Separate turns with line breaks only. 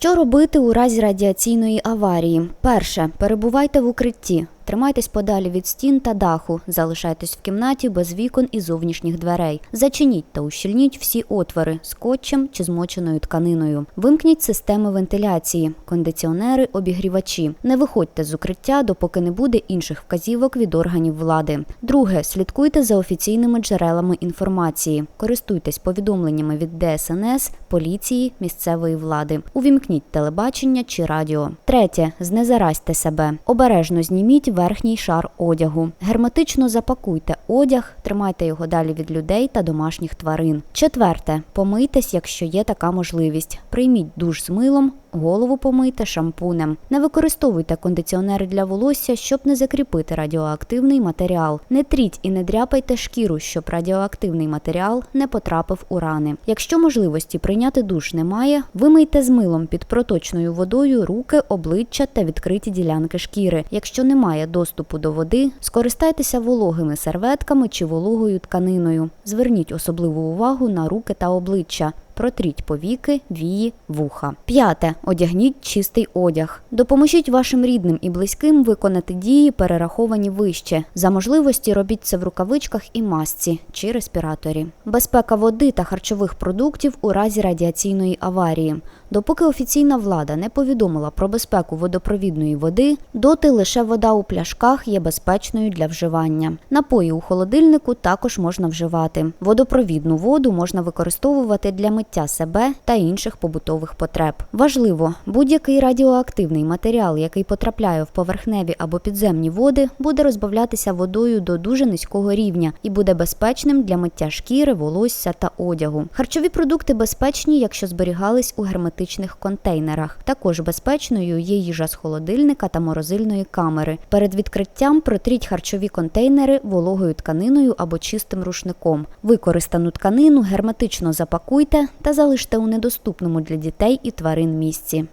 Що робити у разі радіаційної аварії? Перше, перебувайте в укритті. Тримайтесь подалі від стін та даху, залишайтесь в кімнаті без вікон і зовнішніх дверей. Зачиніть та ущільніть всі отвори скотчем чи змоченою тканиною. Вимкніть системи вентиляції, кондиціонери, обігрівачі. Не виходьте з укриття, допоки не буде інших вказівок від органів влади. Друге, слідкуйте за офіційними джерелами інформації. Користуйтесь повідомленнями від ДСНС, поліції, місцевої влади. Увімкніть телебачення чи радіо. Третє, знезаразьте себе. Обережно зніміть верхній шар одягу. Герметично запакуйте одяг, тримайте його далі від людей та домашніх тварин. Четверте, помийтесь, якщо є така можливість. Прийміть душ з милом. Голову помийте шампунем. Не використовуйте кондиціонери для волосся, щоб не закріпити радіоактивний матеріал. Не тріть і не дряпайте шкіру, щоб радіоактивний матеріал не потрапив у рани. Якщо можливості прийняти душ немає, вимийте з милом під проточною водою руки, обличчя та відкриті ділянки шкіри. Якщо немає доступу до води, скористайтеся вологими серветками чи вологою тканиною. Зверніть особливу увагу на руки та обличчя. Протріть повіки, вії, вуха. П'яте. Одягніть чистий одяг. Допоможіть вашим рідним і близьким виконати дії, перераховані вище. За можливості робіть це в рукавичках і масці чи респіраторі. Безпека води та харчових продуктів у разі радіаційної аварії. Допоки офіційна влада не повідомила про безпеку водопровідної води, доти лише вода у пляшках є безпечною для вживання. Напої у холодильнику також можна вживати. Водопровідну воду можна використовувати для миття себе та інших побутових потреб. Важливо, будь-який радіоактивний матеріал, який потрапляє в поверхневі або підземні води, буде розбавлятися водою до дуже низького рівня і буде безпечним для миття шкіри, волосся та одягу. Харчові продукти безпечні, якщо зберігались у герметичних контейнерах. Також безпечною є їжа з холодильника та морозильної камери. Перед відкриттям протріть харчові контейнери вологою тканиною або чистим рушником. Використану тканину герметично запакуйте та залиште у недоступному для дітей і тварин місці.